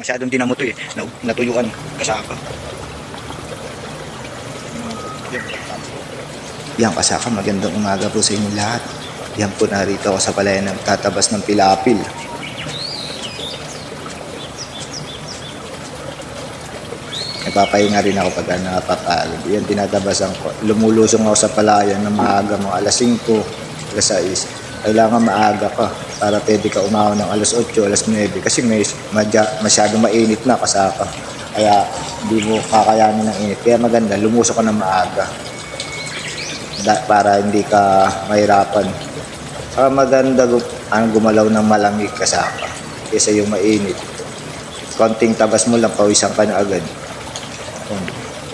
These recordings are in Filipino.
Masyadong dinamoto eh. Na, natuyuan kasaka. Yan kasaka, magandang umaga po sa inyo lahat. Yan po narito ako sa palayan ng tatabas ng pilapil. Nagpapahinga rin ako pag napapagod. Yan, tinatabasan ko. Lumulusong ako sa palayan ng maaga, mga alas 5, alas 6. Kailangan maaga ka para pwede ka umaw ng alas 8, alas 9. Kasi may madya, masyadong mainit na kasaka. Kaya hindi mo kakayanin ng init. Kaya maganda, lumusok ka ng maaga. Da, para hindi ka mahirapan. Saka maganda ang gumalaw ng malamig kasaka. Kesa yung mainit. Konting tabas mo lang, pawisan ka na agad. Yan.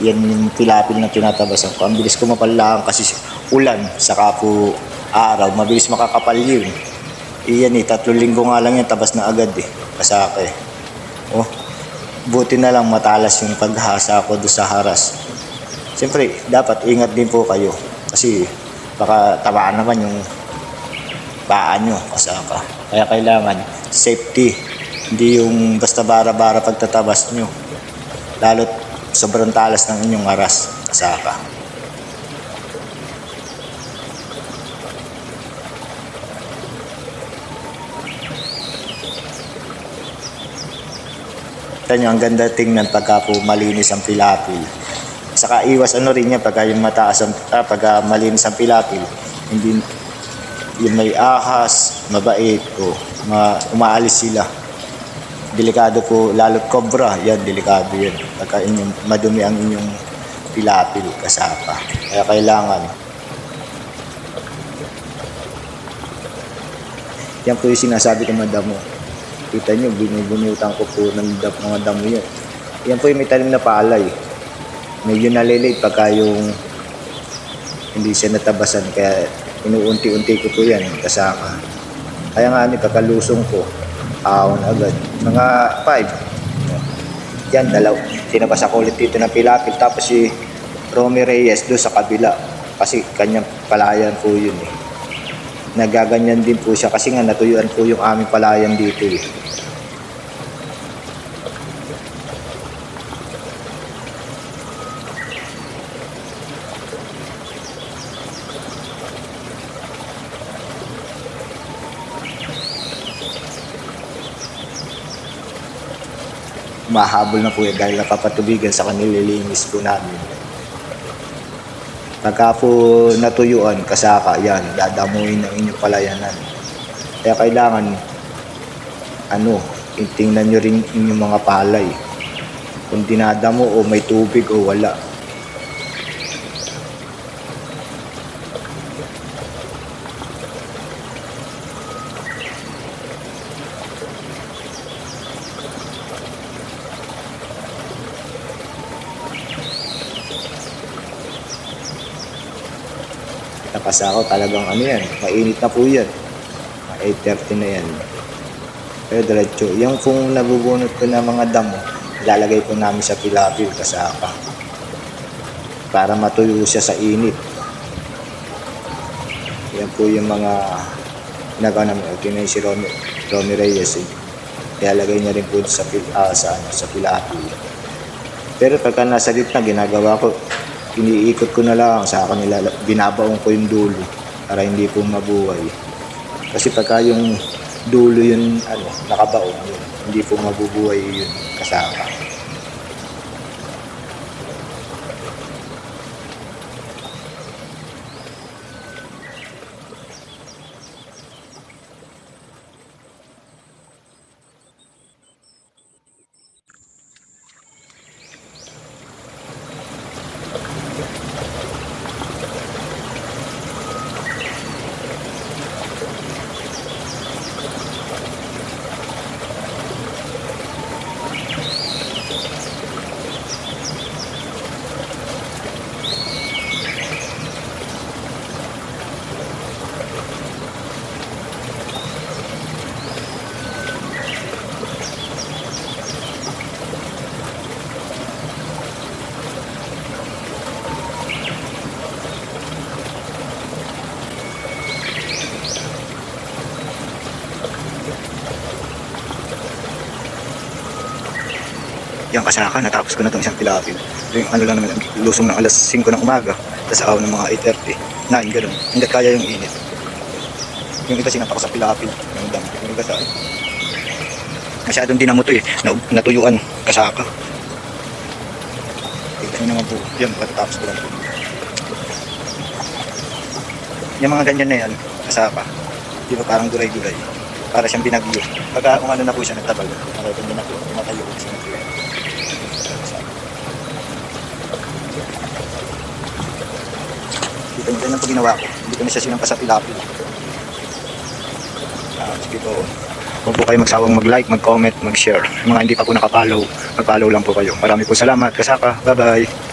Yan yung pilapil na tinatabasan ko. Ang bilis ko mapalaan kasi ulan, saka po araw, mabilis makakapal yun. Iyan eh, tatlong linggo nga lang yan, tabas na agad eh. Kasaka eh. Oh, buti na lang matalas yung paghasa ko doon sa haras. Siyempre, dapat ingat din po kayo. Kasi baka tamaan naman yung paa nyo, kasaka. Kaya kailangan safety. Hindi yung basta bara-bara pagtatabas nyo. Lalo't sobrang talas ng inyong aras, kasaka. Kita nyo, ang ganda tingnan pagka po malinis ang pilapil. Saka iwas ano rin yan pagka yung mataas ang, ah, pagka malinis ang pilapil. Hindi, yung may ahas, mabait o ma, umaalis sila. Delikado po, lalo't cobra, yan, delikado yan. Pagka inyong, madumi ang inyong pilapil, kasapa. Kaya kailangan. Yan po yung sinasabi ko madamo. Kita nyo, binubunutan ko po ng dap, mga damo yan. Yan po yung may talim na palay. Medyo nalilate pagka yung hindi siya natabasan. Kaya inuunti-unti ko po yan, kasaka. Kaya nga ni pagkalusong ko, ahon agad. Mga 5. Yan, dalaw. Tinabas ako ulit dito ng pilapil. Tapos si Romy Reyes doon sa kabila. Kasi kanyang palayan po yun eh. Nagaganyan din po siya kasi nga natuyuan po yung aming palayan dito eh. Mahabol na po yan dahil napapatubigan sa kanililinis po namin. Pagka po natuyuan, kasaka, yan, dadamuin ng inyong palayanan. Kaya kailangan, ano, tingnan nyo rin inyong mga palay. Kung dinadamo o may tubig o wala. Nakasa ako talagang ano yan, mainit na po yan. Mga 8.30 na yan. Pero diretso, yung kung nabubunot ko na mga damo, ilalagay po namin sa pilapil kasaka. Para matuyo siya sa init. Yan po yung mga ginagawa namin. Okay na yung si Romy, Romy Reyes. Eh. Ilalagay niya rin po sa, pil, ah, sa, ano, sa pilapil. Pero pagka nasa gitna, ginagawa ko, iniikot ko na lang sa kanila, binabaong ko yung dulo para hindi po mabuhay. Kasi pagka yung dulo yun, ano, nakabaon yun, hindi po mabubuhay yun kasama. Yan kasaka, natapos ko na itong isang tilapil. Yung ano lang naman, lusong ng alas 5 ng umaga, tapos aw ng mga 8.30, 9, ganun. Hindi kaya yung init. Yung iba sinapa ko sa tilapil, yung dami. Yung iba sa Masyadong dinamo to eh, na, natuyuan, kasaka. Tignan nyo naman po, yan, patatapos ko lang. Yung mga ganyan na yan, kasaka. Di ba parang gulay-gulay. Para siyang binagyo. Pagka kung ano na po siya nagtabal, niyo na po siya. Po ginawa ko. Hindi ko na siya sinampa sa tilapil. Ah, sige po. Huwag po kayo magsawang mag-like, mag-comment, mag-share. Mga hindi pa po nakapollow, mag-follow lang po kayo. Marami po salamat. Kasaka. Bye-bye.